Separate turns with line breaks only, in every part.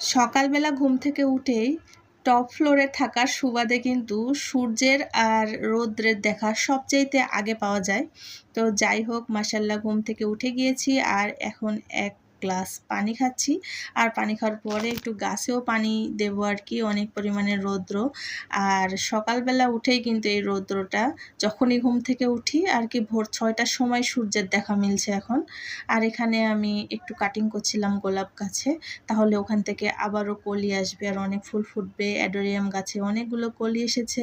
সকালবেলা ঘুম থেকে উঠেই টপ ফ্লোরে থাকার সুবাদে কিন্তু সূর্যের আর রৌদ্রের দেখা সবচাইতে আগে পাওয়া যায়। তো যাই হোক মাসাল্লাহ ঘুম থেকে উঠে গিয়েছি আর এখন এক গ্লাস পানি খাচ্ছি। আর পানি খাওয়ার পরে একটু গাছেও পানি দেবো আর কি, অনেক পরিমাণে রৌদ্র। আর সকালবেলা উঠেই কিন্তু এই রৌদ্রটা যখনই ঘুম থেকে উঠি আর কি ভোর ছয়টার সময় সূর্যের দেখা মিলছে এখন। আর এখানে আমি একটু কাটিং করছিলাম গোলাপ গাছে, তাহলে ওখান থেকে আবারও কলি আসবে আর অনেক ফুল ফুটবে, অ্যাডোরিয়াম গাছে অনেকগুলো কলি এসেছে।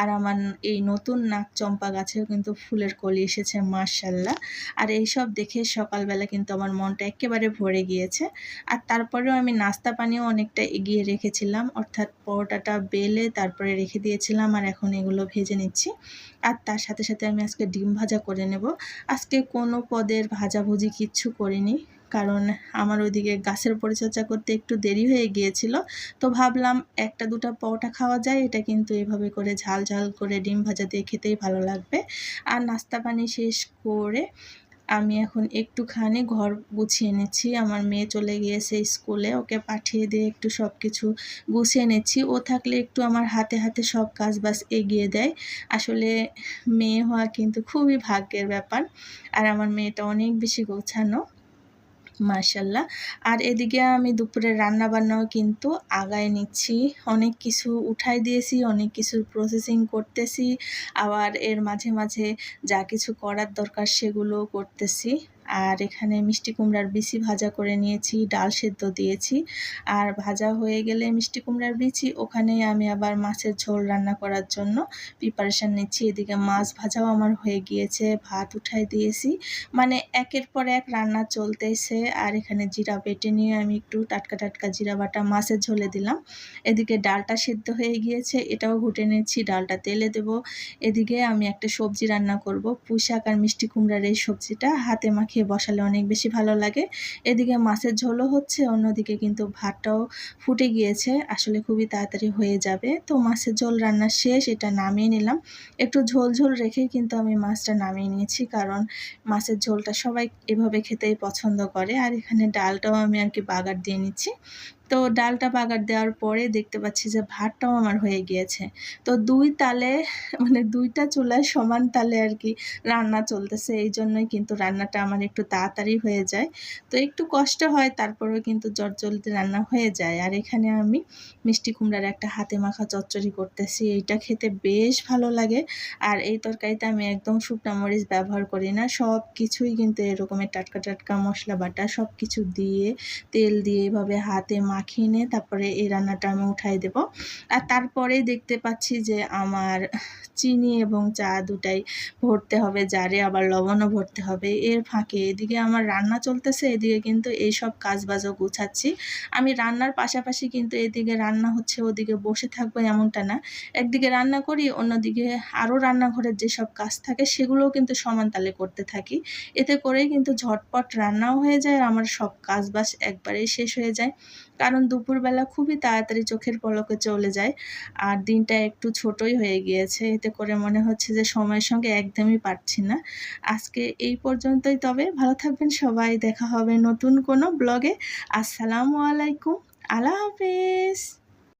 আর আমার এই নতুন নাক চম্পা গাছেও কিন্তু ফুলের কলি এসেছে মার্শাল্লাহ আর এইসব দেখে সকালবেলা কিন্তু আমার মনটা একেবারে ভরে গিয়েছে। আর তারপরেও আমি নাস্তা পানিও অনেকটা এগিয়ে রেখেছিলাম। অর্থাৎ পরোটাটা বেলে তারপরে রেখে দিয়েছিলাম আর এখন এগুলো ভেজে নিচ্ছি। আর তার সাথে সাথে আমি আজকে ডিম ভাজা করে নেব। আজকে কোনো পদের ভাজাভুজি কিচ্ছু করিনি। কারণ আমার ওইদিকে গাছের পরিচর্যা করতে একটু দেরি হয়ে গিয়েছিল। তো ভাবলাম একটা দুটা পরোটা খাওয়া যায়। এটা কিন্তু এভাবে করে ঝাল ঝাল করে ডিম ভাজা দিয়ে খেতেই ভালো লাগবে। আর নাস্তা পানি শেষ করে আমি এখন একটুখানি ঘর গুছিয়ে নিচ্ছি। আমার মেয়ে চলে গিয়েছে স্কুলে, ওকে পাঠিয়ে দিয়ে একটু সব কিছু গুছিয়ে নিচ্ছি। ও থাকলে একটু আমার হাতে হাতে সব কাজ বাস এগিয়ে দেয়। আসলে মেয়ে হওয়া কিন্তু খুবই ভাগ্যের ব্যাপার। আর আমার মেয়েটা অনেক বেশি গোছানো। মার্শাল্লাহ আর এদিকে আমি দুপুরের রান্না বান্নাও কিন্তু আগায় নিচ্ছি। অনেক কিছু উঠাই দিয়েছি, অনেক কিছু প্রসেসিং করতেছি। আবার এর মাঝে মাঝে যা কিছু করার দরকার সেগুলো করতেছি। আর এখানে মিষ্টি কুমড়ার বিচি ভাজা করে নিয়েছি, ডাল সেদ্ধ দিয়েছি। আর ভাজা হয়ে গেলে মিষ্টি কুমড়ার বিচি, ওখানে আমি আবার মাছের ঝোল রান্না করার জন্য প্রিপারেশান নিচ্ছি। এদিকে মাছ ভাজাও আমার হয়ে গিয়েছে, ভাত উঠাই দিয়েছি। মানে একের পর এক রান্না চলতেছে। আর এখানে জিরা বেটে নিয়ে আমি একটু টাটকা টাটকা জিরা বাটা মাছের ঝোলে দিলাম। এদিকে ডালটা সেদ্ধ হয়ে গিয়েছে, এটাও ঘুটে নিচ্ছি, ডালটা তেলে দেব। এদিকে আমি একটা সবজি রান্না করব পুঁই আর মিষ্টি কুমড়ার এই সবজিটা হাতে মাখিয়ে মাখিয়ে বসালে অনেক বেশি ভালো লাগে। এদিকে মাছের ঝোলও হচ্ছে, অন্যদিকে কিন্তু ভাতটাও ফুটে গিয়েছে, আসলে খুবই তাড়াতাড়ি হয়ে যাবে। তো মাছের ঝোল রান্না শেষ, এটা নামিয়ে নিলাম। একটু ঝোল ঝোল রেখেই কিন্তু আমি মাছটা নামিয়ে নিয়েছি, কারণ মাছের ঝোলটা সবাই এভাবে খেতেই পছন্দ করে। আর এখানে ডালটাও আমি আর কি বাগার দিয়ে নিচ্ছি। তো ডালটা বাগার দেওয়ার পরে দেখতে পাচ্ছি যে ভাতটাও আমার হয়ে গিয়েছে। তো দুই তালে মানে দুইটা চুলায় সমান তালে আর কি রান্না চলতেছে, এই জন্যই কিন্তু রান্নাটা আমার একটু তাড়াতাড়ি হয়ে যায়। তো একটু কষ্ট হয়, তারপরেও কিন্তু জলদি রান্না হয়ে যায়। আর এখানে আমি মিষ্টি কুমড়ার একটা হাতে মাখা চচ্চড়ি করতেছি, এইটা খেতে বেশ ভালো লাগে। আর এই তরকারিতে আমি একদম শুকনা মরিচ ব্যবহার করি না সব কিছুই কিন্তু এরকমের টাটকা টাটকা মশলা বাটা সব কিছু দিয়ে, তেল দিয়ে এভাবে হাতে মা মাখিয়ে নিয়ে তারপরে এই রান্নাটা আমি উঠাই দেব। আর তারপরে দেখতে পাচ্ছি যে আমার চিনি এবং চা দুটাই ভরতে হবে, জারে আবার লবণও ভরতে হবে। এর ফাঁকে এদিকে আমার রান্না চলতেছে, এদিকে কিন্তু এই সব কাজবাজও গুছাচ্ছি। আমি রান্নার পাশাপাশি কিন্তু এদিকে রান্না হচ্ছে, ওদিকে বসে থাকব এমনটা না। একদিকে রান্না করি, অন্যদিকে আরও রান্নাঘরের যেসব কাজ থাকে সেগুলোও কিন্তু সমান তালে করতে থাকি। এতে করেই কিন্তু ঝটপট রান্নাও হয়ে যায় আমার সব কাজ বাস একবারেই শেষ হয়ে যায়। কারণ দুপুরবেলা খুবই তাড়াতাড়ি চোখের পলকে চলে যায় আর দিনটা একটু ছোটই হয়ে গিয়েছে। এতে করে মনে হচ্ছে যে সময়ের সঙ্গে একদমই পারছি না। আজকে এই পর্যন্তই। তবে ভালো থাকবেন সবাই। দেখা হবে নতুন কোনো ব্লগে। আসসালামু আলাইকুম। আল্লাহ হাফেজ।